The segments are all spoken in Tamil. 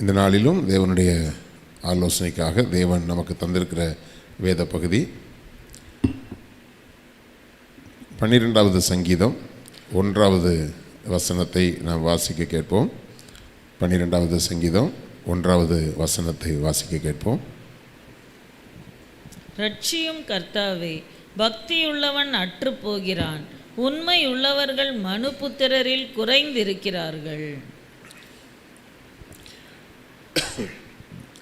இந்த நாளிலும் தேவனுடைய ஆலோசனைக்காக தேவன் நமக்கு தந்திருக்கிற வேத பகுதி. பன்னிரெண்டாவது சங்கீதம் ஒன்றாவது வசனத்தை நாம் வாசிக்க கேட்போம். பன்னிரெண்டாவது சங்கீதம் ஒன்றாவது வசனத்தை வாசிக்க கேட்போம். ரட்சியும் கர்த்தாவே பக்தியுள்ளவன் அற்று போகிறான் உண்மையுள்ளவர்கள் மனுபுத்திரரில் குறைந்திருக்கிறார்கள்.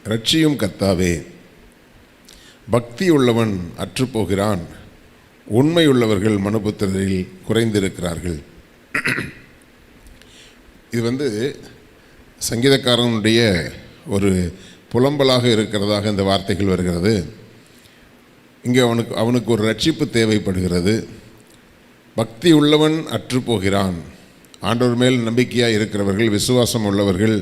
ரட்சியும் கத்தாவே பக்தி உள்ளவன் அற்றுப்போகிறான். உண்மையுள்ளவர்கள் மனுபுத்திரரில் குறைந்திருக்கிறார்கள். இது வந்து சங்கீதக்காரனுடைய ஒரு புலம்பலாக இருக்கிறதாக இந்த வார்த்தைகள் வருகிறது. இங்கே அவனுக்கு அவனுக்கு ஒரு ரட்சிப்பு தேவைப்படுகிறது. பக்தி உள்ளவன் அற்றுப்போகிறான். ஆண்டவர் மேல் நம்பிக்கையாக இருக்கிறவர்கள் விசுவாசம் உள்ளவர்கள்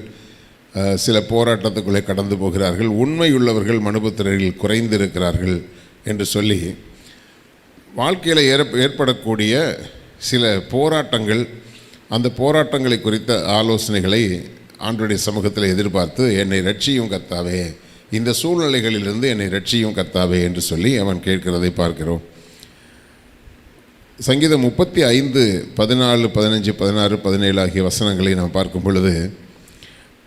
சில போராட்டத்துக்குள்ளே கடந்து போகிறார்கள். உண்மையுள்ளவர்கள் மனுபுத்திரரில் குறைந்திருக்கிறார்கள் என்று சொல்லி வாழ்க்கையில் ஏற் ஏற்படக்கூடிய சில போராட்டங்கள் அந்த போராட்டங்களை குறித்த ஆலோசனைகளை ஆண்டுடைய சமூகத்தில் எதிர்பார்த்து என்னை ரட்சியும் கர்த்தாவே இந்த சூழ்நிலைகளிலிருந்து என்னை ரட்சியும் கர்த்தாவே என்று சொல்லி அவன் கேட்கிறதை பார்க்கிறோம். சங்கீதம் முப்பத்தி ஐந்து பதினாலு பதினஞ்சு பதினாறு பதினேழு ஆகிய வசனங்களை நாம் பார்க்கும் பொழுது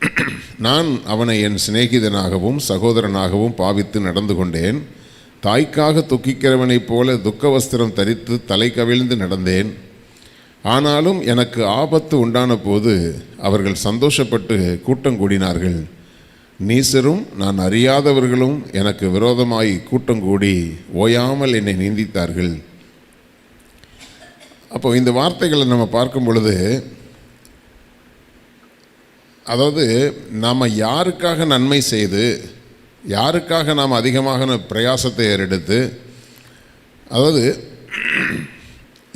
நான் அவனை என் சிநேகிதனாகவும் சகோதரனாகவும் பாவித்து நடந்து கொண்டேன். தாய்க்காக துக்கிக்கிறவனைப் போல துக்க வஸ்திரம் தரித்து தலை கவிழ்ந்து நடந்தேன். ஆனாலும் எனக்கு ஆபத்து உண்டான போது அவர்கள் சந்தோஷப்பட்டு கூட்டம் கூடினார்கள். நீசரும் நான் அறியாதவர்களும் எனக்கு விரோதமாய் கூட்டம் கூடி ஓயாமல் என்னை நிந்தித்தார்கள். அப்போ இந்த வார்த்தைகளை நம்ம பார்க்கும் பொழுது அதாவது நாம் யாருக்காக நன்மை செய்து யாருக்காக நாம் அதிகமாக பிரயாசத்தை ஏறெடுத்து அதாவது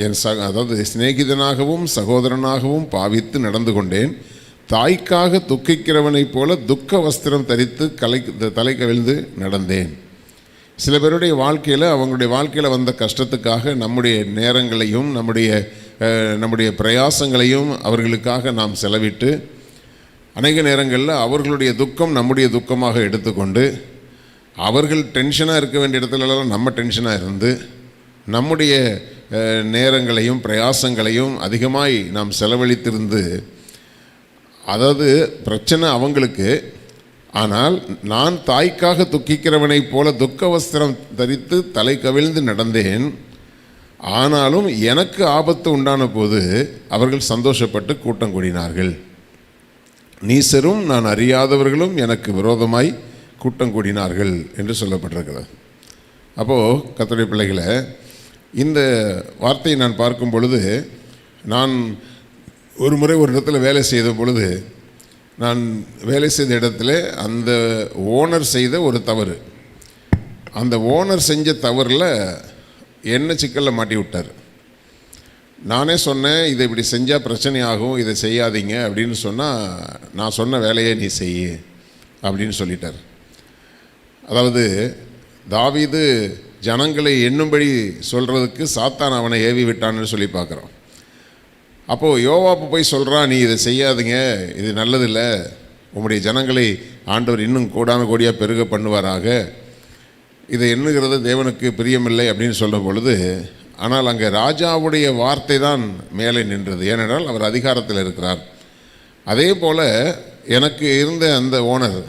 என் ச அதாவது சிநேகிதனாகவும் சகோதரனாகவும் பாவித்து நடந்து கொண்டேன். தாய்க்காக துக்கிக்கிறவனைப் போல துக்க வஸ்திரம் தரித்து கலை தலை கவிழ்ந்து நடந்தேன். சில பேருடைய வாழ்க்கையில் அவங்களுடைய வாழ்க்கையில் வந்த கஷ்டத்துக்காக நம்முடைய நேரங்களையும் நம்முடைய நம்முடைய பிரயாசங்களையும் அவர்களுக்காக நாம் செலவிட்டு அநேக நேரங்களில் அவர்களுடைய துக்கம் நம்முடைய துக்கமாக எடுத்துக்கொண்டு அவர்கள் டென்ஷனாக இருக்க வேண்டிய இடத்துலலாம் நம்ம டென்ஷனாக இருந்து நம்முடைய நேரங்களையும் பிரயாசங்களையும் அதிகமாய் நாம் செலவழித்திருந்து அதாவது பிரச்சனை அவங்களுக்கு ஆனால் நான் தாய்க்காக துக்கிக்கிறவனைப் போல துக்க வஸ்திரம் தரித்து தலை கவிழ்ந்து நடந்தேன். ஆனாலும் எனக்கு ஆபத்து உண்டான போது அவர்கள் சந்தோஷப்பட்டு கூட்டம் கூடினார்கள். நீசரும் நான் அறியாதவர்களும் எனக்கு விரோதமாய் கூட்டம் கூடினார்கள் என்று சொல்லப்பட்டிருக்கிறது. அப்போது கத்துடைய பிள்ளைகளை இந்த வார்த்தையை நான் பார்க்கும் பொழுது நான் ஒரு முறை ஒரு இடத்துல வேலை செய்த பொழுது நான் வேலை செய்த இடத்துல அந்த ஓனர் செய்த ஒரு தவறு. அந்த ஓனர் செஞ்ச தவறில் என்ன சிக்கலில் மாட்டி விட்டார். நானே சொன்னேன் இதை இப்படி செஞ்சால் பிரச்சனை ஆகும் இதை செய்யாதீங்க அப்படின்னு சொன்னால் நான் சொன்ன வேலையை நீ செய் அப்படின்னு சொல்லிட்டார். அதாவது தாவீது ஜனங்களை எண்ணும்படி சொல்கிறதுக்கு சாத்தான் அவனை ஏவி விட்டான்னு சொல்லி பார்க்குறோம். அப்போது யோவாப்பு போய் சொல்கிறான் நீ இதை செய்யாதீங்க இது நல்லதில்லை உங்களுடைய ஜனங்களை ஆண்டவர் இன்னும் கோடான கோடியாக பெருக பண்ணுவாராக இதை எண்ணுகிறது தேவனுக்கு பிரியமில்லை அப்படின்னு சொல்லும் பொழுது ஆனால் அங்கே ராஜாவுடைய வார்த்தை தான் மேலே நின்றது. ஏனென்றால் அவர் அதிகாரத்தில் இருக்கிறார். அதே போல் எனக்கு இருந்த அந்த ஓனர்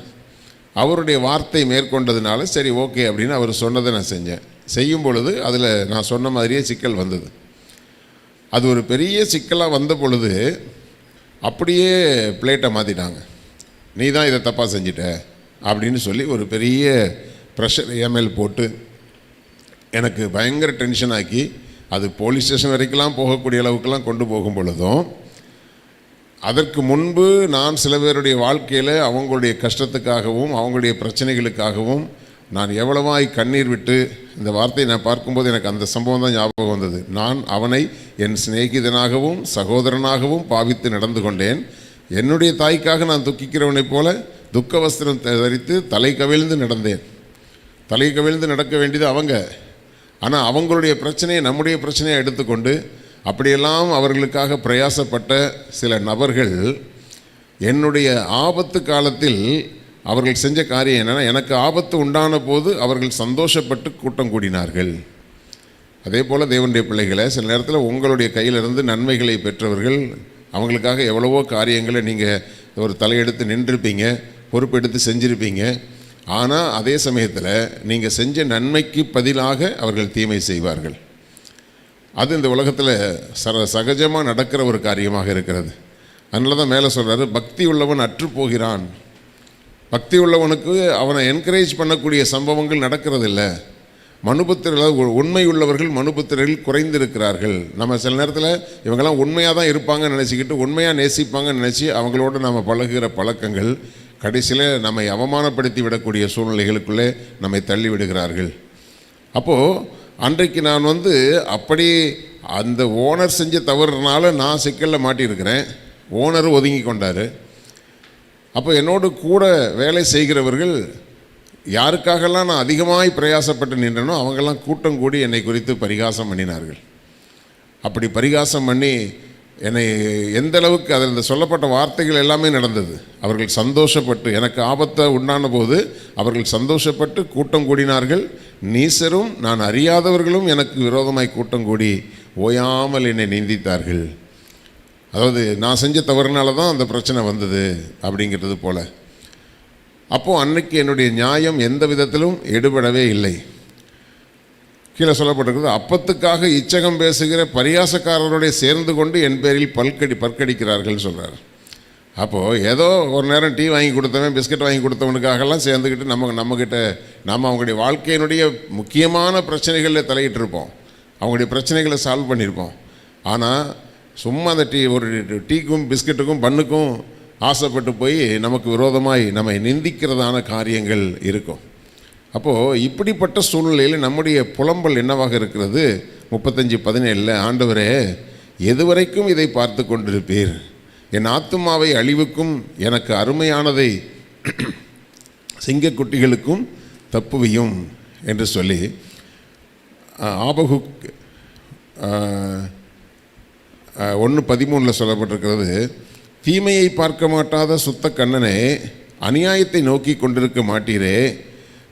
அவருடைய வார்த்தை மேற்கொண்டதுனால சரி ஓகே அப்படின்னு அவர் சொன்னதை நான் செஞ்சேன். செய்யும் பொழுது அதில் நான் சொன்ன மாதிரியே சிக்கல் வந்தது. அது ஒரு பெரிய சிக்கலாக வந்த பொழுது அப்படியே பிளேட்டை மாற்றிட்டாங்க நீ தான் இதை தப்பாக செஞ்சிட்ட அப்படின்னு சொல்லி ஒரு பெரிய ப்ரெஷர் ஏமேல் போட்டு எனக்கு பயங்கர டென்ஷன் ஆக்கி அது போலீஸ் ஸ்டேஷன் வரைக்கும்லாம் போகக்கூடிய அளவுக்குலாம் கொண்டு போகும் பொழுதும் அதற்கு முன்பு நான் சில பேருடைய வாழ்க்கையில் அவங்களுடைய கஷ்டத்துக்காகவும் அவங்களுடைய பிரச்சனைகளுக்காகவும் நான் எவ்வளவாய் கண்ணீர் விட்டு இந்த வார்த்தையை நான் பார்க்கும்போது எனக்கு அந்த சம்பவம் தான் ஞாபகம் வந்தது. நான் அவனை என் சிநேகிதனாகவும் சகோதரனாகவும் பாவித்து நடந்து கொண்டேன். என்னுடைய தாய்க்காக நான் துக்கிக்கிறவனைப் போல துக்க வஸ்திரம் தரித்து தலை கவிழ்ந்து நடந்தேன். தலை கவிழ்ந்து நடக்க வேண்டியது அவங்க. ஆனால் அவங்களுடைய பிரச்சனையை நம்முடைய பிரச்சனையை எடுத்துக்கொண்டு அப்படியெல்லாம் அவர்களுக்காக பிரயாசப்பட்ட சில நபர்கள் என்னுடைய ஆபத்து காலத்தில் அவர்கள் செஞ்ச காரியம் என்னென்னா எனக்கு ஆபத்து உண்டான போது அவர்கள் சந்தோஷப்பட்டு கூட்டம் கூடினார்கள். அதே போல் தேவனுடைய பிள்ளைகளை சில நேரத்தில் உங்களுடைய கையிலிருந்து நன்மைகளை பெற்றவர்கள் அவங்களுக்காக எவ்வளவோ காரியங்களை நீங்கள் ஒரு தலையெடுத்து நின்றுருப்பீங்க பொறுப்பெடுத்து செஞ்சுருப்பீங்க. ஆனால் அதே சமயத்தில் நீங்கள் செஞ்ச நன்மைக்கு பதிலாக அவர்கள் தீமை செய்வார்கள். அது இந்த உலகத்தில் சர சகஜமாக நடக்கிற ஒரு காரியமாக இருக்கிறது. அதனால தான் மேலே சொல்கிறாரு பக்தி உள்ளவன் அற்று போகிறான். பக்தி உள்ளவனுக்கு அவனை என்கரேஜ் பண்ணக்கூடிய சம்பவங்கள் நடக்கிறதில்ல. மனுபுத்திரில் உண்மை உள்ளவர்கள் மனுபுத்திரர்கள் குறைந்திருக்கிறார்கள். நம்ம சில நேரத்தில் இவங்கெல்லாம் உண்மையாக தான் இருப்பாங்கன்னு நினச்சிக்கிட்டு உண்மையாக நேசிப்பாங்கன்னு நினச்சி அவங்களோட நம்ம பழகுகிற பழக்கங்கள் கடைசியில் நம்மை அவமானப்படுத்தி விடக்கூடிய சூழ்நிலைகளுக்குள்ளே நம்மை தள்ளி விடுகிறார்கள். அப்போது அன்றைக்கு நான் வந்து அப்படி அந்த ஓனர் செஞ்ச தவறுனால நான் சிக்கலில் மாட்டியிருக்கிறேன். ஓனர் ஒதுங்கி கொண்டார். அப்போ என்னோடு கூட வேலை செய்கிறவர்கள் யாருக்காகலாம் நான் அதிகமாய் பிரயாசப்பட்டு நின்றனோ அவங்கெல்லாம் கூட்டம் கூடி என்னை குறித்து பரிகாசம் பண்ணினார்கள். அப்படி பரிகாசம் பண்ணி என்னை எந்த அளவுக்கு அதில் இந்த சொல்லப்பட்ட வார்த்தைகள் எல்லாமே நடந்தது. அவர்கள் சந்தோஷப்பட்டு எனக்கு ஆபத்தை உண்டான போது அவர்கள் சந்தோஷப்பட்டு கூட்டம் கூடினார்கள். நீசரும் நான் அறியாதவர்களும் எனக்கு விரோதமாய் கூட்டம் கூடி ஓயாமல் என்னை நிந்தித்தார்கள். அதாவது நான் செஞ்ச தவறுனால தான் அந்த பிரச்சனை வந்தது அப்படிங்கிறது போல. அப்போது அன்னைக்கு என்னுடைய நியாயம் எந்த விதத்திலும் எடுபடவே இல்லை. கீழே சொல்லப்பட்டிருக்கிறது அப்பத்துக்காக இச்சகம் பேசுகிற பரியாசக்காரருடைய சேர்ந்து கொண்டு என் பேரில் பல்கடி பற்கடிக்கிறார்கள் சொல்கிறார் அப்போது ஏதோ ஒரு நேரம் டீ வாங்கி கொடுத்தவன் பிஸ்கட் வாங்கி கொடுத்தவனுக்காகலாம் சேர்ந்துக்கிட்டு நம்ம நம்மக்கிட்ட நம்ம அவங்களுடைய வாழ்க்கையினுடைய முக்கியமான பிரச்சனைகளில் தலையிட்டு இருப்போம் அவங்களுடைய பிரச்சனைகளை சால்வ் பண்ணியிருப்போம். ஆனால் சும்மா அந்த டீ ஒரு டீக்கும் பிஸ்கட்டுக்கும் பண்ணுக்கும் ஆசைப்பட்டு போய் நமக்கு விரோதமாய் நம்மை நிந்திக்கிறதான காரியங்கள் இருக்கும். அப்போது இப்படிப்பட்ட சூழ்நிலையில் நம்முடைய புலம்பல் என்னவாக இருக்கிறது? முப்பத்தஞ்சு பதினேழில் ஆண்டவரே எதுவரைக்கும் இதை பார்த்து கொண்டிருப்பீர். என் ஆத்துமாவை அழிவுக்கும் எனக்கு அருமையானதை சிங்கக்குட்டிகளுக்கும் தப்புவியும் என்று சொல்லி ஆபகுக் ஒன்று பதிமூணில் சொல்லப்பட்டிருக்கிறது தீமையை பார்க்க மாட்டாத சுத்த கண்ணனே அநியாயத்தை நோக்கி கொண்டிருக்க மாட்டீரே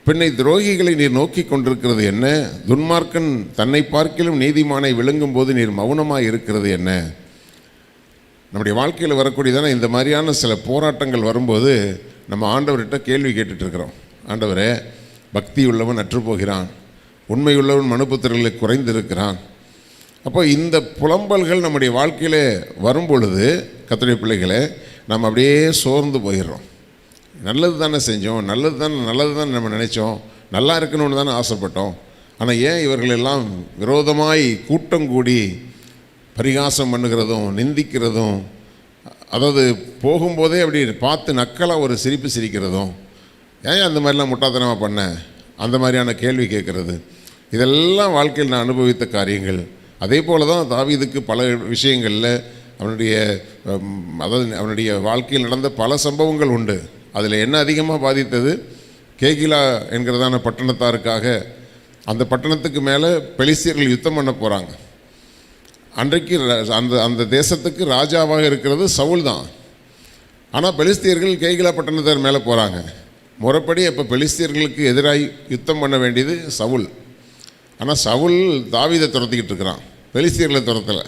பின்னை துரோகிகளை நீர் நோக்கி கொண்டிருக்கிறது என்ன? துன்மார்க்கன் தன்னை பார்க்கிலும் நீதிமானை விளங்கும் போது நீர் மௌனமாக இருக்கிறது என்ன? நம்முடைய வாழ்க்கையில் வரக்கூடியதான இந்த மாதிரியான சில போராட்டங்கள் வரும்போது நம்ம ஆண்டவர்கிட்ட கேள்வி கேட்டுட்டு இருக்கிறோம் ஆண்டவரே பக்தி உள்ளவன் அற்று போகிறான். உண்மை உள்ளவன் மனுபுத்திரர்களை குறைந்திருக்கிறான். அப்போ இந்த புலம்பல்கள் நம்முடைய வாழ்க்கையில் வரும் பொழுது கத்துடைய பிள்ளைகளை நம்ம அப்படியே சோர்ந்து போயிடுறோம். நல்லது தானே செஞ்சோம் நல்லது தானே நல்லது தானே நம்ம நினச்சோம் நல்லா இருக்கணும்னு தானே ஆசைப்பட்டோம். ஆனால் ஏன் இவர்கள் எல்லாம் விரோதமாய் கூட்டம் கூடி பரிகாசம் பண்ணுகிறதும் நிந்திக்கிறதும் அதாவது போகும்போதே அப்படி பார்த்து நக்கலாக ஒரு சிரிப்பு சிரிக்கிறதும் ஏன் அந்த மாதிரிலாம் முட்டாத்தனமாக பண்ண? அந்த மாதிரியான கேள்வி கேட்குறது. இதெல்லாம் வாழ்க்கையில் நான் அனுபவித்த காரியங்கள். அதே போல தான் தாவீதுக்கு பல விஷயங்களில் அவனுடைய அதாவது அவனுடைய வாழ்க்கையில் நடந்த பல சம்பவங்கள் உண்டு. அதில் என்ன அதிகமாக பாதித்தது? கேகிலா என்கிறதான பட்டணத்தாருக்காக அந்த பட்டணத்துக்கு மேலே பெலிஸ்தியர்கள் யுத்தம் பண்ண போகிறாங்க அன்றைக்கு அந்த அந்த தேசத்துக்கு ராஜாவாக இருக்கிறது சவுல் தான். ஆனால் பெலிஸ்தியர்கள் கேகிலா பட்டணத்தார் மேலே போகிறாங்க முறைப்படி அப்போ பெலிஸ்தியர்களுக்கு எதிராக யுத்தம் பண்ண வேண்டியது சவுல். ஆனால் சவுல் தாவிதை துரத்திக்கிட்டு இருக்கிறான். பெலிஸ்தியர்களை துரத்தலை.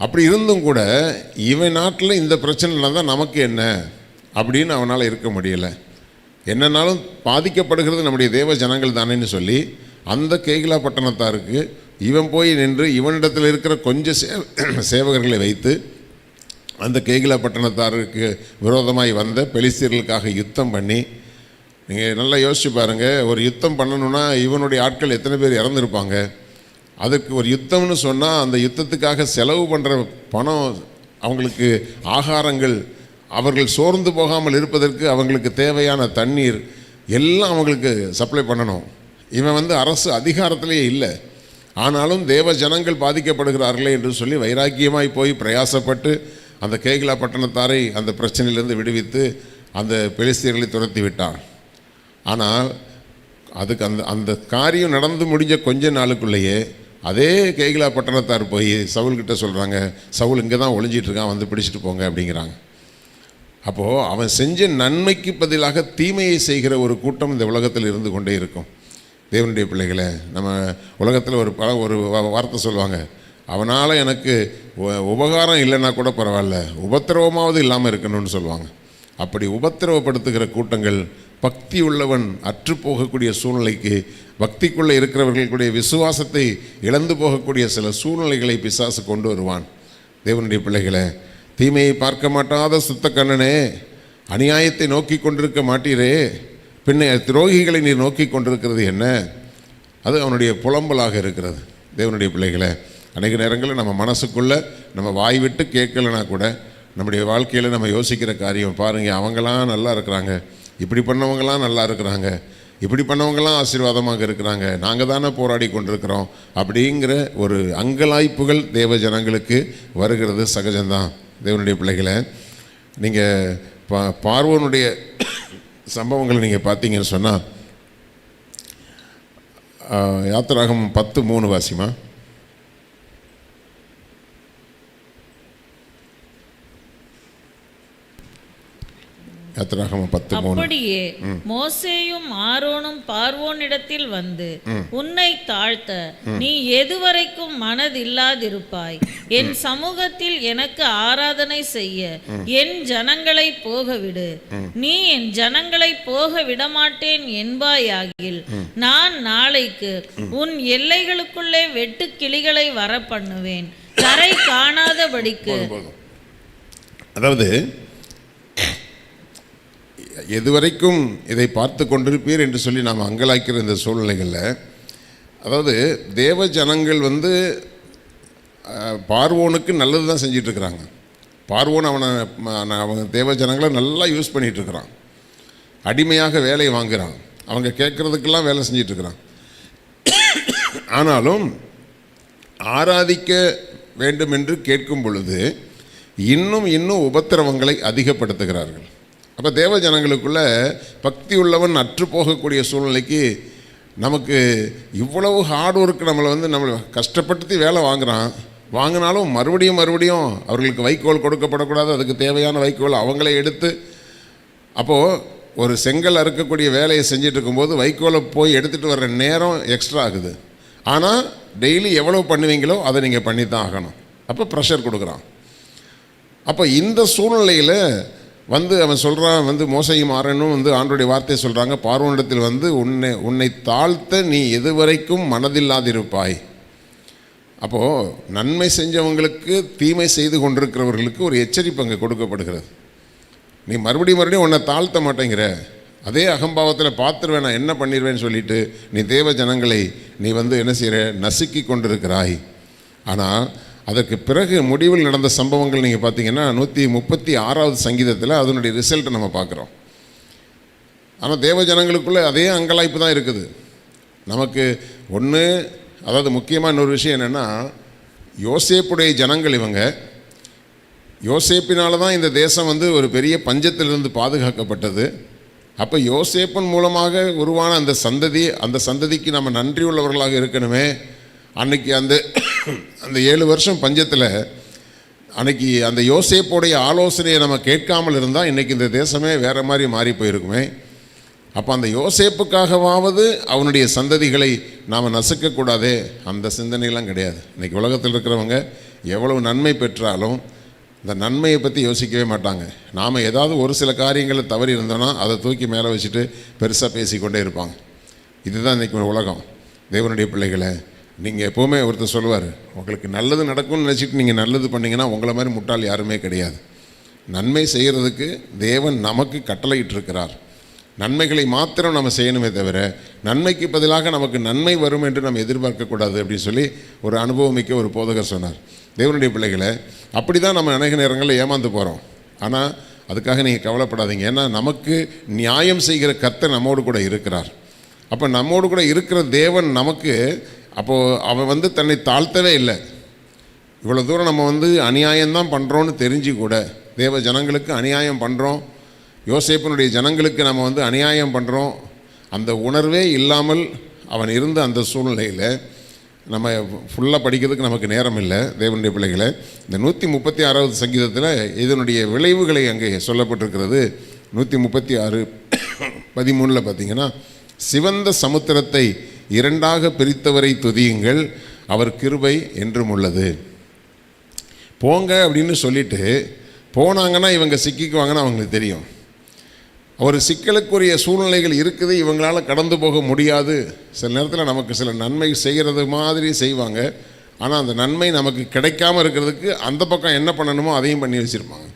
அப்படி இருந்தும் கூட இவன் நாட்டில் இந்த பிரச்சனைலாம் தான் நமக்கு என்ன? அப்படின்னு அவனால் இருக்க முடியலை. என்னன்னாலும் பாதிக்கப்படுகிறது நம்முடைய தேவ ஜனங்கள் தானேன்னு சொல்லி அந்த கேகிலா பட்டணத்தாருக்கு இவன் போய் நின்று இவனிடத்தில் இருக்கிற கொஞ்சம் சே சேவகர்களை வைத்து அந்த கேகிலா பட்டணத்தாருக்கு விரோதமாய் வந்த பெலிஸ்தீர்களுக்காக யுத்தம் பண்ணி நீங்கள் நல்லா யோசிச்சு பாருங்கள் ஒரு யுத்தம் பண்ணணுன்னா இவனுடைய ஆட்கள் எத்தனை பேர் இறந்துருப்பாங்க? அதுக்கு ஒரு யுத்தம்னு சொன்னால் அந்த யுத்தத்துக்காக செலவு பண்ணுற பணம் அவங்களுக்கு ஆகாரங்கள் அவர்கள் சோர்ந்து போகாமல் இருப்பதற்கு அவங்களுக்கு தேவையான தண்ணீர் எல்லாம் அவங்களுக்கு சப்ளை பண்ணணும். இவன் வந்து அரசு அதிகாரத்திலேயே இல்லை. ஆனாலும் தேவ ஜனங்கள் பாதிக்கப்படுகிறார்களே என்று சொல்லி வைராக்கியமாய் போய் பிரயாசப்பட்டு அந்த கேகிலா பட்டணத்தாரை அந்த பிரச்சனையிலிருந்து விடுவித்து அந்த பெலிஸ்தீர்களை துரத்தி விட்டான். ஆனால் அதுக்கு அந்த அந்த காரியம் நடந்து முடிஞ்ச கொஞ்ச நாளுக்குள்ளேயே அதே கேகிலா பட்டணத்தார் போய் சவுல்கிட்ட சொல்கிறாங்க சவுல் இங்கே தான் ஒளிஞ்சிட்ருக்கான் வந்து பிடிச்சிட்டு போங்க அப்படிங்கிறாங்க. அப்போது அவன் செஞ்ச நன்மைக்கு பதிலாக தீமையை செய்கிற ஒரு கூட்டம் இந்த உலகத்தில் இருந்து கொண்டே இருக்கும். தேவனுடைய பிள்ளைகளை நம்ம உலகத்தில் ஒரு பல ஒரு வார்த்தை சொல்லுவாங்க. அவனால் எனக்கு உ- உபகாரம் இல்லைன்னா கூட பரவாயில்ல உபத்திரவமாவது இல்லாமல் இருக்கணும்னு சொல்லுவாங்க. அப்படி உபத்திரவப்படுத்துகிற கூட்டங்கள் பக்தி உள்ளவன் அற்று போகக்கூடிய சூழ்நிலைக்கு பக்திக்குள்ளே இருக்கிறவர்களுடைய விசுவாசத்தை இழந்து போகக்கூடிய சில சூழ்நிலைகளை பிசாசு கொண்டு வருவான். தேவனுடைய பிள்ளைகளை தீமையை பார்க்க மாட்டாத சுத்த கண்ணனே அநியாயத்தை நோக்கி கொண்டிருக்க மாட்டீரே. பின்ன துரோகிகளை நீர் நோக்கி கொண்டிருக்கிறது என்ன? அது அவனுடைய புலம்பலாக இருக்கிறது. தேவனுடைய பிள்ளைகளை அநேக நேரங்களில் நம்ம மனசுக்குள்ளே நம்ம வாய் விட்டு கேட்கலனா கூட நம்முடைய வாழ்க்கையில் நம்ம யோசிக்கிற காரியம் பாருங்கள் அவங்களாம் நல்லா இருக்கிறாங்க. இப்படி பண்ணவங்களாம் நல்லா இருக்கிறாங்க. இப்படி பண்ணவங்களாம் ஆசீர்வாதமாக இருக்கிறாங்க. நாங்கள் தானே போராடி கொண்டிருக்கிறோம். அப்படிங்கிற ஒரு அங்கலாய்ப்புகள் தேவ ஜனங்களுக்கு வருகிறது சகஜம்தான். தேவனுடைய பிள்ளைகளை நீங்கள் பா பார்வோனுடைய சம்பவங்களை நீங்கள் பார்த்தீங்கன்னு சொன்னால் யாத்திராகம் பத்து மூணு வாசிமா? பத்து அப்படியே மோசேயும் ஆரோனும் பார்வோனிடத்தில் வந்து உன்னை தாழ்த்த நீ எதுவரைக்கும் மனதில்லாதிருப்பாய். என் சமூகத்தில் எனக்கு ஆராதனை செய்ய என் ஜனங்களை போகவிடு. நீ என் ஜனங்களை போக விடமாட்டேன் என்பாயாகில் நான் நாளைக்கு உன் எல்லைகளுக்குள்ளே வெட்டு கிளிகளை வர பண்ணுவேன் கரை காணாதபடிக்கு அதாவது எதுவரைக்கும் இதை பார்த்து கொண்டிருப்பீர் என்று சொல்லி நாம் அங்கலாய்க்கிற இந்த சூழ்நிலைகளில். அதாவது தேவ ஜனங்கள் வந்து பார்வோனுக்கு நல்லது தான் செஞ்சிட்ருக்கிறாங்க. பார்வோன் அவனை அவங்க தேவ ஜனங்களை நல்லா யூஸ் பண்ணிகிட்டுருக்குறான் அடிமையாக வேலையை வாங்குகிறான் அவங்க கேட்குறதுக்கெல்லாம் வேலை செஞ்சிட்ருக்கிறான். ஆனாலும் ஆராதிக்க வேண்டும் என்று கேட்கும் பொழுது இன்னும் இன்னும் உபத்திரவங்களை அதிகப்படுத்துகிறார்கள். அப்போ தேவ ஜனங்களுக்குள்ள பக்தி உள்ளவன் அற்று போகக்கூடிய சூழ்நிலைக்கு நமக்கு இவ்வளவு ஹார்ட் ஒர்க் நம்மளை வந்து நம்மளை கஷ்டப்படுத்தி வேலை வாங்குறான். வாங்கினாலும் மறுபடியும் மறுபடியும் அவர்களுக்கு வைக்கோல் கொடுக்கப்படக்கூடாது. அதுக்கு தேவையான வைக்கோல் அவங்களே எடுத்து அப்போது ஒரு செங்கல் அறுக்கக்கூடிய வேலையை செஞ்சுட்டு இருக்கும்போது வைக்கோலை போய் எடுத்துகிட்டு வர்ற நேரம் எக்ஸ்ட்ரா ஆகுது. ஆனால் டெய்லி எவ்வளோ பண்ணுவீங்களோ அதை நீங்கள் பண்ணி தான் ஆகணும். அப்போ ப்ரெஷர் கொடுக்குறான். அப்போ இந்த சூழ்நிலையில் வந்து அவன் சொல்கிறான் வந்து மோசையும் ஆறனும் வந்து ஆண்டோடைய வார்த்தையை சொல்கிறாங்க பார்வனிடத்தில் வந்து உன்னை உன்னை தாழ்த்த நீ எதுவரைக்கும் மனதில்லாதிருப்பாய். அப்போது நன்மை செஞ்சவங்களுக்கு தீமை செய்து கொண்டிருக்கிறவர்களுக்கு ஒரு எச்சரிப்பு அங்கே கொடுக்கப்படுகிறது. நீ மறுபடியும் மறுபடியும் உன்னை தாழ்த்த மாட்டேங்கிற. அதே அகம்பாவத்தில் பார்த்துருவேன் நான் என்ன பண்ணிடுவேன்னு சொல்லிட்டு நீ தேவ ஜனங்களை நீ வந்து என்ன செய்கிற நசுக்கி கொண்டிருக்கிறாய். ஆனால் அதற்கு பிறகு முடிவில் நடந்த சம்பவங்கள் நீங்கள் பார்த்தீங்கன்னா நூற்றி முப்பத்தி ஆறாவது சங்கீதத்தில் அதனுடைய ரிசல்ட்டை நம்ம பார்க்குறோம் ஆனால் தேவ ஜனங்களுக்குள்ளே அதே அங்கலாய்ப்பு தான் இருக்குது. நமக்கு ஒன்று அதாவது முக்கியமாக இன்னொரு விஷயம் என்னென்னா யோசேப்புடைய ஜனங்கள் இவங்க யோசேப்பினால தான் இந்த தேசம் வந்து ஒரு பெரிய பஞ்சத்திலிருந்து பாதுகாக்கப்பட்டது. அப்போ யோசேப்பன் மூலமாக உருவான அந்த சந்ததி அந்த சந்ததிக்கு நம்ம நன்றி உள்ளவர்களாக இருக்கணுமே. அன்னைக்கு அந்த அந்த ஏழு வருஷம் பஞ்சத்தில் அன்னைக்கு அந்த யோசேப்போடைய ஆலோசனையை நம்ம கேட்காமல் இருந்தால் இன்றைக்கி இந்த தேசமே வேறு மாதிரி மாறி போயிருக்குமே. அப்போ அந்த யோசேப்புக்காகவாவது அவனுடைய சந்ததிகளை நாம் நசுக்கக்கூடாதே அந்த சிந்தனையெல்லாம் கிடையாது. இன்றைக்கி உலகத்தில் இருக்கிறவங்க எவ்வளவு நன்மை பெற்றாலும் இந்த நன்மையை பற்றி யோசிக்கவே மாட்டாங்க. நாம் ஏதாவது ஒரு சில காரியங்களை தவறி இருந்தோன்னா அதை தூக்கி மேலே வச்சுட்டு பெருசாக பேசிக்கொண்டே இருப்பாங்க. இதுதான் இன்றைக்கி உலகம். தேவனுடைய பிள்ளைகளை நீங்கள் எப்போவுமே ஒருத்தர் சொல்லுவார் உங்களுக்கு நல்லது நடக்கும்னு நினச்சிட்டு நீங்கள் நல்லது பண்ணிங்கன்னா உங்களை மாதிரி முட்டாள் யாருமே கிடையாது. நன்மை செய்கிறதுக்கு தேவன் நமக்கு கட்டளையிட்டிருக்கிறார். நன்மைகளை மாத்திரம் நம்ம செய்யணுமே தவிர நன்மைக்கு பதிலாக நமக்கு நன்மை வரும் என்று நம்ம எதிர்பார்க்கக்கூடாது அப்படின்னு சொல்லி ஒரு அனுபவமிக்க ஒரு போதகர் சொன்னார். தேவனுடைய பிள்ளைகளை அப்படி தான் நம்ம அநேக நேரங்களில் ஏமாந்து போகிறோம் ஆனால் அதுக்காக நீங்கள் கவலைப்படாதீங்க. ஏன்னா நமக்கு நியாயம் செய்கிற கர்த்தர் நம்மோடு கூட இருக்கிறார். அப்போ நம்மோடு கூட இருக்கிற தேவன் நமக்கு அப்போது அவன் வந்து தன்னை தாழ்த்தவே இல்லை. இவ்வளோ தூரம் நம்ம வந்து அநியாயம்தான் பண்ணுறோன்னு தெரிஞ்சு கூட தேவ ஜனங்களுக்கு அநியாயம் பண்ணுறோம் யோசேப்பனுடைய ஜனங்களுக்கு நம்ம வந்து அநியாயம் பண்ணுறோம் அந்த உணர்வே இல்லாமல் அவன் இருந்த அந்த சூழ்நிலையில் நம்ம ஃபுல்லாக படிக்கிறதுக்கு நமக்கு நேரம் இல்லை தேவனுடைய பிள்ளைகளை. இந்த நூற்றி முப்பத்தி ஆறாவது சங்கீதத்தில் இதனுடைய விளைவுகளை அங்கே சொல்லப்பட்டிருக்கிறது. நூற்றி முப்பத்தி ஆறு பதிமூணில் பார்த்தீங்கன்னா சிவந்த சமுத்திரத்தை இரண்டாக பிரித்தவரை துதியுங்கள் அவர் கிருபை என்றும் உள்ளது. போங்க அப்படின்னு சொல்லிட்டு போனாங்கன்னா இவங்க சிக்கிக்குவாங்கன்னு அவங்களுக்கு தெரியும். ஒரு சிக்கலுக்குரிய சூழ்நிலைகள் இருக்குது இவங்களால் கடந்து போக முடியாது. சில நேரத்தில் நமக்கு சில நன்மை செய்கிறது மாதிரி செய்வாங்க. ஆனால் அந்த நன்மை நமக்கு கிடைக்காம இருக்கிறதுக்கு அந்த பக்கம் என்ன பண்ணணுமோ அதையும் பண்ணி வச்சுருப்பாங்க.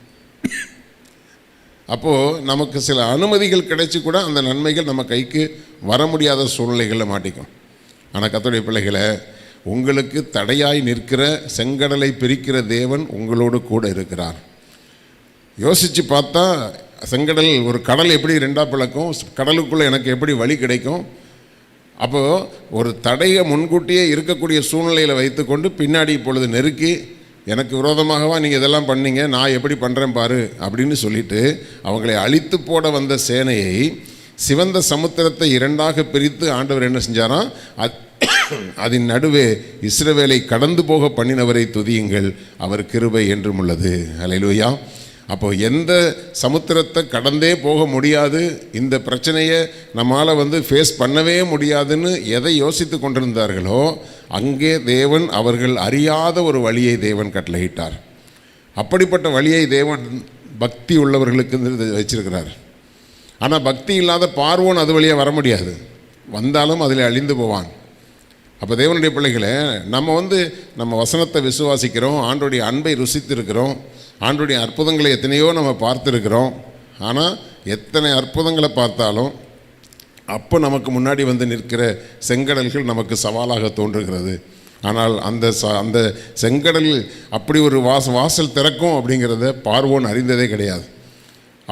அப்போது நமக்கு சில அனுமதிகள் கிடைச்சி கூட அந்த நன்மைகள் நம்ம கைக்கு வர முடியாத சூழ்நிலைகளில் மாட்டிக்கும். ஆனால் கத்தோடைய பிள்ளைகளை உங்களுக்கு தடையாய் நிற்கிற செங்கடலை பிரிக்கிற தேவன் உங்களோடு கூட இருக்கிறார். யோசித்து பார்த்தா செங்கடல் ஒரு கடல் எப்படி ரெண்டாக பிளக்கும் கடலுக்குள்ளே எனக்கு எப்படி வழி கிடைக்கும்? அப்போது ஒரு தடையை முன்கூட்டியே இருக்கக்கூடிய சூழ்நிலையில் வைத்துக்கொண்டு பின்னாடி இப்பொழுது நெருக்கி எனக்கு விரோதமாகவா நீங்கள் இதெல்லாம் பண்ணீங்க? நான் எப்படி பண்ணுறேன் பாரு அப்படின்னு சொல்லிட்டு அவங்களை அழித்து போட வந்த சேனையை சிவந்த சமுத்திரத்தை இரண்டாக பிரித்து ஆண்டவர் என்ன செஞ்சாராம் அதன் நடுவே இஸ்ரவேலை கடந்து போக பண்ணினவரை துதியுங்கள். அவர் கிருபை என்றும் உள்ளது. அலையிலுயா அப்போ எந்த சமுத்திரத்தை கடந்தே போக முடியாது இந்த பிரச்சனையை நம்மால் வந்து ஃபேஸ் பண்ணவே முடியாதுன்னு எதை யோசித்து கொண்டிருந்தார்களோ அங்கே தேவன் அவர்கள் அறியாத ஒரு வழியை தேவன் கட்டளையிட்டார். அப்படிப்பட்ட வழியை தேவன் பக்தி உள்ளவர்களுக்கு வச்சிருக்கிறார். ஆனால் பக்தி இல்லாத பார்வோன் அது வழியாக வர முடியாது. வந்தாலும் அதில் அழிந்து போவான். அப்போ தேவனுடைய பிள்ளைகளை நம்ம வந்து நம்ம வசனத்தை விசுவாசிக்கிறோம் ஆண்டோடைய அன்பை ருசித்திருக்கிறோம் ஆண்டோடைய அற்புதங்களை எத்தனையோ நம்ம பார்த்துருக்கிறோம். ஆனால் எத்தனை அற்புதங்களை பார்த்தாலும் அப்போ நமக்கு முன்னாடி வந்து நிற்கிற செங்கடல்கள் நமக்கு சவாலாக தோன்றுகிறது. ஆனால் அந்த ச அந்த செங்கடல் அப்படி ஒரு வாச வாசல் திறக்கும் அப்படிங்கிறத பார்வோன் அறிந்ததே கிடையாது.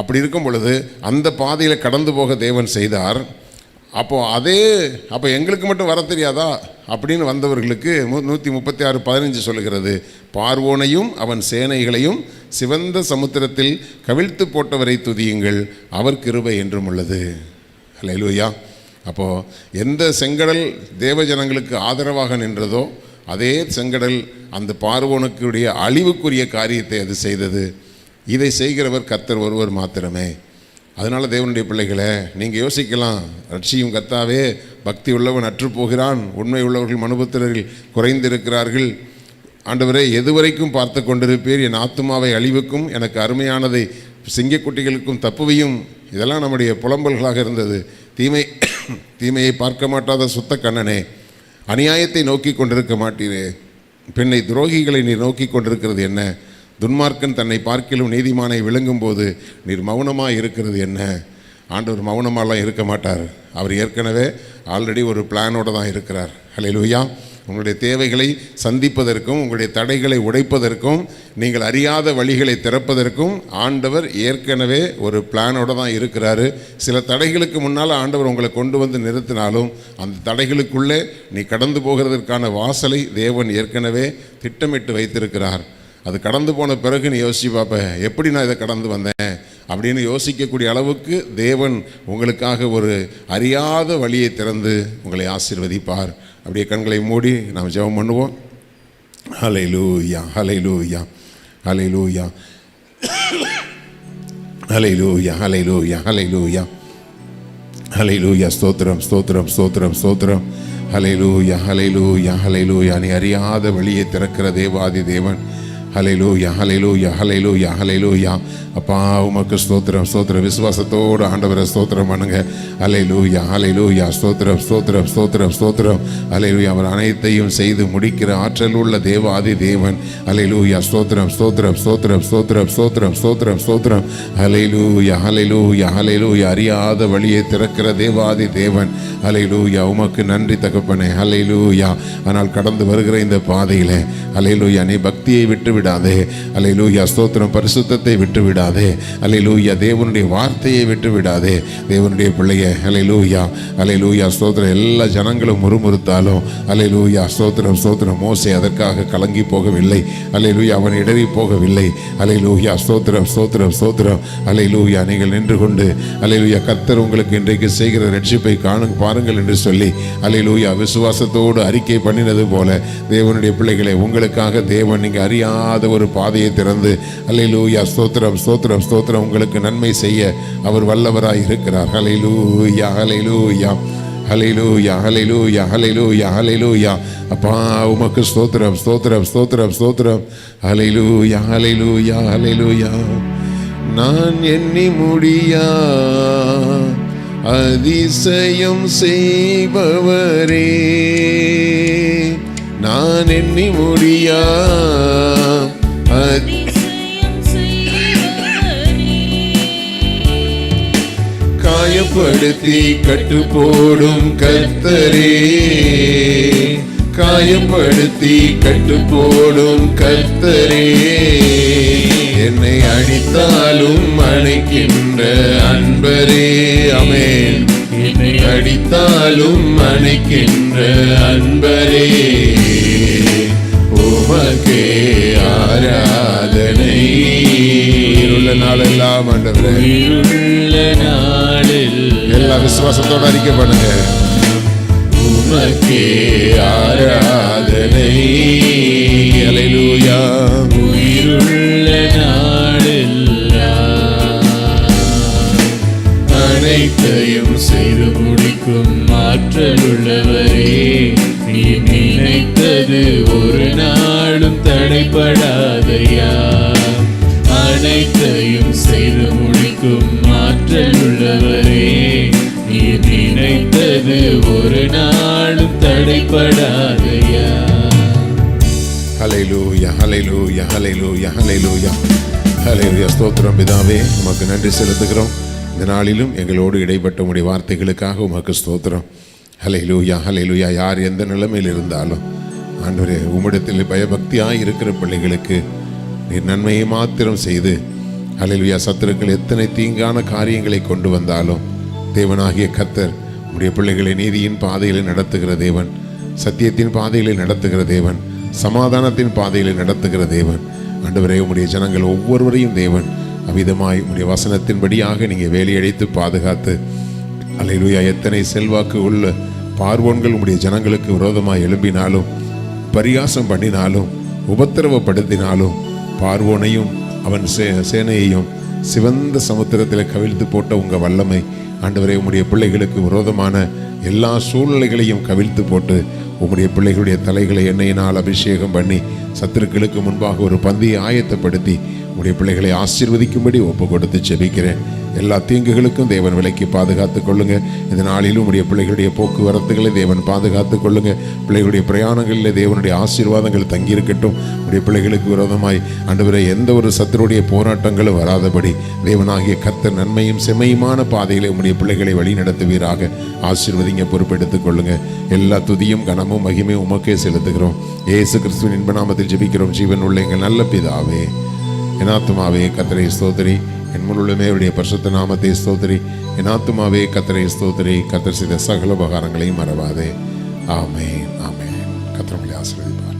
அப்படி இருக்கும் பொழுது அந்த பாதையில் கடந்து போக தேவன் செய்தார். அப்போது அதே அப்போ எங்களுக்கு மட்டும் வர தெரியாதா? அப்படின்னு வந்தவர்களுக்கு நூ நூற்றி முப்பத்தி ஆறு பதினஞ்சு சொல்லுகிறது. பார்வோனையும் அவன் சேனைகளையும் சிவந்த சமுத்திரத்தில் கவிழ்த்து போட்டவரை துதியுங்கள். அவர் கிருபை என்றும் உள்ளது. ஹalleluya அப்போது எந்த செங்கடல் தேவஜனங்களுக்கு ஆதரவாக நின்றதோ அதே செங்கடல் அந்த பார்வோனுக்குடைய அழிவுக்குரிய காரியத்தை அது செய்தது. இதை செய்கிறவர் கத்தர் ஒருவர் மாத்திரமே. அதனால் தேவனுடைய பிள்ளைகளே நீங்கள் யோசிக்கலாம். ரட்சியும் கத்தாவே பக்தி உள்ளவன் அற்று போகிறான். உண்மை உள்ளவர்கள் மனுபத்திரரில் குறைந்திருக்கிறார்கள். ஆண்டவரே எதுவரைக்கும் பார்த்து கொண்டிருப்பீர். என் ஆத்துமாவை அழிவுக்கும் எனக்கு அருமையானதை சிங்கக்குட்டிகளுக்கும் தப்புவையும். இதெல்லாம் நம்முடைய புலம்பல்களாக இருந்தது. தீமை தீமையை பார்க்க மாட்டாத சுத்த கண்ணனே அநியாயத்தை நோக்கி கொண்டிருக்க மாட்டீரே. பெண்ணை துரோகிகளை நீ நோக்கி கொண்டிருக்கிறது என்ன? துன்மார்க்கன் தன்னை பார்க்கிலும் நீதிமானை விளங்கும் போது நீர் மௌனமாக இருக்கிறது என்ன? ஆண்டவர் மௌனமாலாம் இருக்க மாட்டார். அவர் ஏற்கனவே ஆல்ரெடி ஒரு பிளானோடு தான் இருக்கிறார். ஹலெலுயா உங்களுடைய தேவைகளை சந்திப்பதற்கும் உங்களுடைய தடைகளை உடைப்பதற்கும் நீங்கள் அறியாத வழிகளை திறப்பதற்கும் ஆண்டவர் ஏற்கனவே ஒரு பிளானோடு தான் இருக்கிறாரு. சில தடைகளுக்கு முன்னால் ஆண்டவர் உங்களை கொண்டு வந்து நிறுத்தினாலும் அந்த தடைகளுக்குள்ளே நீ கடந்து போகிறதற்கான வாசலை தேவன் ஏற்கனவே திட்டமிட்டு வைத்திருக்கிறார். அது கடந்து போன பிறகு நீ யோசிச்சு பார்ப்ப எப்படி நான் இதை கடந்து வந்தேன்? அப்படின்னு யோசிக்கக்கூடிய அளவுக்கு தேவன் உங்களுக்காக ஒரு அறியாத வழியை திறந்து உங்களை ஆசீர்வதிப்பார். அப்படியே கண்களை மூடி நாம் ஜெபம் பண்ணுவோம். ஹலை லூயா ஹலை லூயா ஹலை லூயா ஹலை லூயா ஹலை லூயா ஹலை லூயா ஹலைலூயா ஸ்தோத்திரம் ஸ்தோத்திரம் ஸ்தோத்திரம் ஸ்தோத்திரம். ஹலைலூயா ஹலை லூயா நீ அறியாத வழியை திறக்கிற தேவாதி தேவன். ஹலைலூயா ஹலைலூயா ஹலைலூயா ஹலைலூயா அப்பா உமக்கு ஸ்தோத்திரம் ஸ்தோத்திரம். விசுவாசத்தோடு ஆண்டவரை ஸ்தோத்திரம் பண்ணுங்க. ஹலைலூயா ஹலைலூயா ஸ்தோத்திரம் ஸ்தோத்திரம் ஸ்தோத்திரம் ஸ்தோத்திரம். ஹலைலூயா அவர் அனைத்தையும் செய்து முடிக்கிற ஆற்றல் உள்ள தேவாதி தேவன். ஹலைலூயா ஸ்தோத்திரம் ஸ்தோத்திரம் ஸ்தோத்திரம் ஸ்தோத்திரம் ஸ்தோத்திரம் ஸ்தோத்திரம் ஸ்தோத்திரம். ஹலைலூயா ஹலைலூயா ஹலைலூயா அறியாத வழியை திறக்கிற தேவாதி தேவன். ஹலைலூயா உமக்கு நன்றி தகப்பனே. ஹலைலூயா ஆனால் கடந்து வருகிற இந்த பாதையில். ஹலைலூயா நீ பக்தியை விட்டு விடாதே அல்லேலூயா ஸ்தோத்திரம். பரிசுத்தத்தை விட்டு விடாதே அல்லேலூயா தேவனுடைய வார்த்தையை விட்டு விடாதே தேவனுடைய பிள்ளைய அலை லூயா ஸ்தோத்திரம். எல்லா ஜனங்களும் முறுமுறுத்தாலும் அலை லூயா ஸ்தோத்திரம் ஸ்தோத்திரம். மோசை அதற்காக கலங்கி போகவில்லை. அல்லேலூயா அவன் இடறி போகவில்லை. அலை லூயா ஸ்தோத்திரம் ஸ்தோத்திரம் ஸ்தோத்திரம். அல்லேலூயா நீங்கள் நின்று கொண்டு அல்லேலூயா கர்த்தர் உங்களுக்கு இன்றைக்கு செய்கிற ரட்சிப்பை காணும் பாருங்கள் என்று சொல்லி அலை லூயா விசுவாசத்தோடு அறிக்கை பண்ணினது போல தேவனுடைய பிள்ளைகளை உங்களுக்காக தேவன் நீங்கள் அறியா காணாத ஒரு பாதையை திறந்து அல்லேலூயா ஸ்தோத்திரம் ஸ்தோத்திரம் ஸ்தோத்திரம் உங்களுக்கு நன்மை செய்ய அவர் வல்லவராய் இருக்கிறார். ஹalleluya ஹalleluya ஹalleluya ஹalleluya ஹalleluya ஹalleluya. அப்பா உமக்கு ஸ்தோத்திரம் ஸ்தோத்திரம் ஸ்தோத்திரம் ஸ்தோத்திரம். ஹalleluya ஹalleluya ஹalleluya. நான் எண்ணி முடியா அதிசயம் செய்பவரே. நான் எண்ணி முடியா. காயப்படுத்தி கட்டு போடும் கர்த்தரே. காயப்படுத்தி கட்டு போடும் கர்த்தரே. என்னை அடித்தாலும் அணைக்கின்ற அன்பரே. அமேன் என்னை அடித்தாலும் அணைக்கின்ற அன்பரே. உமக்கே ஆராதனை. உள்ள நாளெல்லாம் ஆண்டவரே. நாளில் எல்லா விசுவாசத்தோட அறிக்கை பண்ணுங்க. உமக்கே ஆராதனை. அலையிலூயா உயிருள்ள அனைத்தையும் செய்து முடிக்கும் ஆற்றல் நீ நினைத்தது ஒரு நாளும் தடைபடாதையா? அனைத்தையும் செய்து முடிக்கும் ஆற்றல் நீ நினைத்தது ஒரு நாளும் தடைபடாதையா? Hallelujah hallelujah hallelujah hallelujah hallelujah ஸ்தோத்திரம் பிதாவே உமக்கு நன்றி செலுத்துகிறோம். இந்த நாளிலும் எங்களோடு இடைப்பட்ட உடைய வார்த்தைகளுக்காக உமக்கு ஸ்தோத்திரம். ஹலைலூயா ஹலைலூயா யார் எந்த நிலைமையில் இருந்தாலும் ஆண்டவரே உம்மிடத்தில் பயபக்தியாக இருக்கிற பிள்ளைகளுக்கு நீர் நன்மையை மாத்திரம் செய்து ஹலைலூயா சத்துருக்கள் எத்தனை தீங்கான காரியங்களை கொண்டு வந்தாலும் தேவனாகிய கத்தர் உடைய பிள்ளைகளை நீதியின் பாதையில் நடத்துகிற தேவன் சத்தியத்தின் பாதையில் நடத்துகிற தேவன் சமாதானத்தின் பாதையில் நடத்துகிற தேவன். ஆண்டவரே உம்முடைய ஜனங்கள் ஒவ்வொருவரையும் தேவன் அவிதமாய் உடைய வசனத்தின்படியாக நீங்கள் வேலையடைத்து பாதுகாத்து அலையிலுயா எத்தனை செல்வாக்கு உள்ள பார்வோன்கள் உடைய ஜனங்களுக்கு விரோதமாக எழும்பினாலும் பரியாசம் பண்ணினாலும் உபத்திரவப்படுத்தினாலும் பார்வோனையும் அவன் சே சேனையையும் சிவந்த சமுத்திரத்தில் கவிழ்த்து போட்ட உங்கள் வல்லமை ஆண்டவரே உங்களுடைய பிள்ளைகளுக்கு விரோதமான எல்லா சூழ்நிலைகளையும் கவிழ்த்து போட்டு உம்முடைய பிள்ளைகளுடைய தலைகளை எண்ணெயினால் அபிஷேகம் பண்ணி சத்துருக்களுக்கு முன்பாக ஒரு பந்தியை ஆயத்தப்படுத்தி உம்முடைய பிள்ளைகளை ஆசீர்வதிக்கும்படி ஒப்பு கொடுத்து செபிக்கிறேன். எல்லா தீங்குகளுக்கும் தேவன் விலைக்கு பாதுகாத்துக் கொள்ளுங்க. இந்த நாளிலும் உடைய பிள்ளைகளுடைய போக்குவரத்துகளை தேவன் பாதுகாத்துக் கொள்ளுங்க. பிள்ளைகளுடைய பிரயாணங்களில் தேவனுடைய ஆசீர்வாதங்கள் தங்கியிருக்கட்டும். உடைய பிள்ளைகளுக்கு விரோதமாய் அன்றுவரை எந்த ஒரு சத்துருடைய போராட்டங்களும் வராதபடி தேவனாகிய கர்த்தர் நன்மையும் செம்மையுமான பாதையிலே உங்களுடைய பிள்ளைகளை வழி நடத்துவீராக. ஆசீர்வதிங்க பொறுப்பெடுத்துக் கொள்ளுங்க. எல்லா துதியும் கனமும் மகிமையும் உமக்கே செலுத்துகிறோம். ஏசு கிறிஸ்துவின் இன்ப நாமத்தில் ஜெபிக்கிறோம். ஜீவன் உள்ள எங்கள் நல்ல பிதாவே. என் கத்திரை சோதரி என் முழுமே அவருடைய பரிசுத்த நாமத்தை ஸ்தோத்திரி. என் ஆத்துமாவே கத்தரை ஸ்தோத்திரி. கத்தர் செய்த சகல உபகாரங்களையும் மறவாதே. ஆமே ஆமே கத்தரங்களை ஆசீர்வதிப்பார்